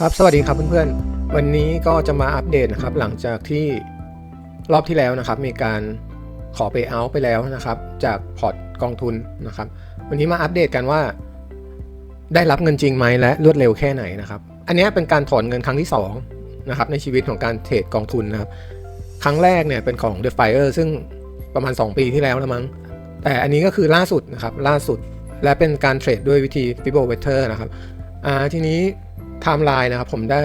ครับสวัสดีครับเพื่อนๆ วันนี้ก็จะมาอัปเดตนะครับ หลังจากที่รอบที่แล้วนะครับ มีการขอไปเอาไปแล้วนะครับ จากพอร์ตกองทุนนะครับ วันนี้มาอัปเดตกันว่า ได้รับเงินจริงไหมและรวดเร็วแค่ไหนนะครับ อันนี้เป็นการถอนเงินครั้งที่2นะครับในชีวิตของการเทรดกองทุนนะครับ ครั้งแรกเนี่ยเป็นของ The Fire ซึ่งประมาณ 2 ปีที่แล้วแล้วมั้งแต่อันนี้ก็คือล่าสุดนะครับล่าสุดและเป็นการเทรดด้วยวิธี f i b o w e t t e r นะครับอ่าทีนี้ ไทม์ไลน์นะครับผมได้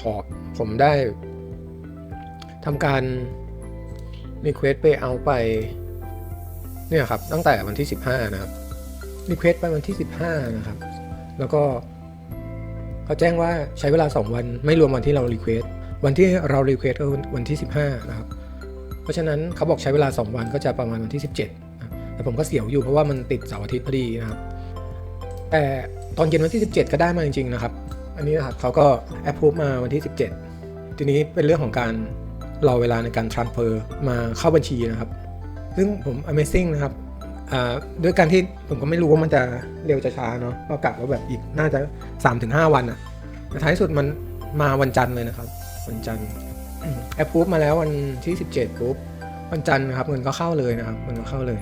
ถอดผมได้ทำการ Request ไปเอาไปเนี่ยครับตั้งแต่วันที่ 15 นะครับ Request ไปวันที่ 15 นะครับ แล้วก็เขาแจ้งว่าใช้เวลา 2 วันไม่รวมวันที่เรา Request วันที่เรา Request ก็วันที่ 15 นะครับ เพราะฉะนั้นเขาบอกใช้เวลา 2 วันก็จะประมาณวันที่ 17นะแต่ผมก็เสียวอยู่เพราะว่ามันติดเสาร์อาทิตย์พอดีนะครับ แต่ตอนเย็นวันที่ 17 ก็ได้มาจริงๆนะครับ อันนี้นะครับเขาก็แอปพูมาวันที่ 17 ทีนี้เป็นเรื่องของการรอเวลาในการ transfer มาเข้าบัญชีนะครับ ซึ่งผม amazing นะครับด้วยการที่ผมก็ไม่รู้ว่ามันจะเร็วจะช้าเนาะก็กะว่าแบบอีกน่าจะ 3-5 วันอะแต่ท้ายสุดมันมาวันจันทร์เลยนะครับ วันจันทร์แอปพูมาแล้ววันที่ 17ปุ๊บวันจันทร์นะครับเงินก็เข้าเลยนะครับเงินก็เข้าเลย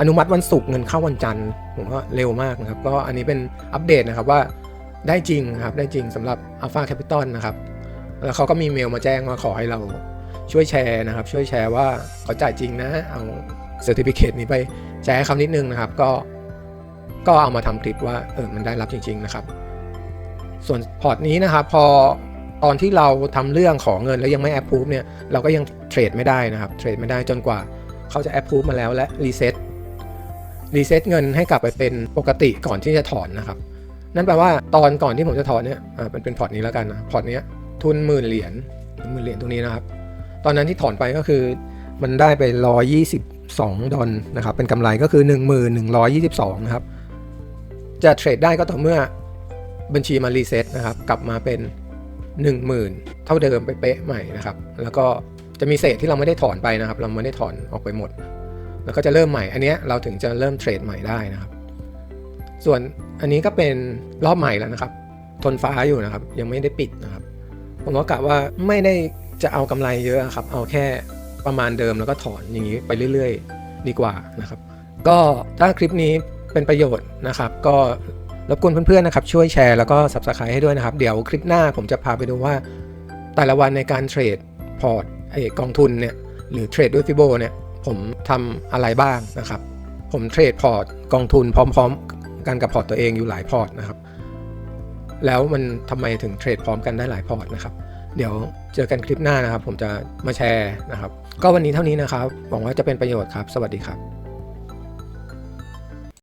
อนุมัติวันศุกร์เงินเข้าวันจันทร์ผมว่าเร็วมากนะครับ ก็อันนี้เป็นอัปเดตนะครับว่า ได้จริงครับ ได้จริงสำหรับ Alpha Capital นะครับ แล้วเขาก็มีเมลมาแจ้งว่าขอให้เราช่วยแชร์นะครับ ช่วยแชร์ว่าเขาจ่ายจริงนะ เอาเซอร์ติฟิเคตนี้ไปแชร์ให้เขานิดนึงนะครับ ก็ก็เอามาทำคลิปว่าเออมันได้รับจริง ๆ นะครับ ส่วนพอร์ตนี้นะครับ พอตอนที่เราทำเรื่องของเงินแล้วยังไม่แอปพูฟเนี่ยเราก็ยังเทรดไม่ได้นะครับ เทรดไม่ได้จนกว่าเขาจะแอปพูฟมาแล้วและรีเซ็ตรีเซ็ตเงินให้กลับไปเป็นปกติก่อนที่จะถอนนะครับ นั่นแปลว่าตอนก่อนที่ผมจะถอนเนี่ยอ่าเป็นเป็นพอร์ตนี้แล้วกันนะพอร์ตเนี้ยทุนหมื่นเหรียญหมื่นเหรียญตรงนี้นะครับ ตอนนั้นที่ถอนไปก็คือมันได้ไป 122 ดอลนะครับเป็นกำไรก็คือ 1122 นะครับ จะเทรดได้ก็ต่อเมื่อบัญชีมารีเซ็ตนะครับ กลับมาเป็น 10,000 เท่าเดิมไปเป๊ะใหม่นะครับ แล้วก็จะมีเศษที่เราไม่ได้ถอนไปนะครับ เราไม่ได้ถอนออกไปหมด แล้วก็จะเริ่มใหม่อันเนี้ยเราถึงจะเริ่มเทรดใหม่ได้นะครับ ส่วนอันนี้ก็เป็นรอบใหม่แล้วนะครับ ทนฟ้าอยู่นะครับ ยังไม่ได้ปิดนะครับ ผมก็กะว่าไม่ได้จะเอากำไรเยอะครับ เอาแค่ประมาณเดิมแล้วก็ถอนอย่างนี้ไปเรื่อย ๆ ดีกว่านะครับ ก็ถ้าคลิปนี้เป็นประโยชน์นะครับ ก็รบกวนเพื่อนๆนะครับ ช่วยแชร์แล้วก็ subscribe ให้ด้วยนะครับ เดี๋ยวคลิปหน้าผมจะพาไปดูว่า แต่ละวันในการเทรดพอร์ตไอ้กองทุนเนี่ยหรือเทรดด้วยฟิโบเนี่ยผมทำอะไรบ้างนะครับ ผมเทรดพอร์ตกองทุนพร้อม ๆ กันกับพอร์ตตัวเองอยู่หลายพอร์ตนะครับ แล้วมันทำไมถึงเทรดพร้อมกันได้หลายพอร์ตนะครับ เดี๋ยวเจอกันคลิปหน้านะครับ ผมจะมาแชร์นะครับ ก็วันนี้เท่านี้นะครับ หวังว่าจะเป็นประโยชน์ครับ สวัสดีครับ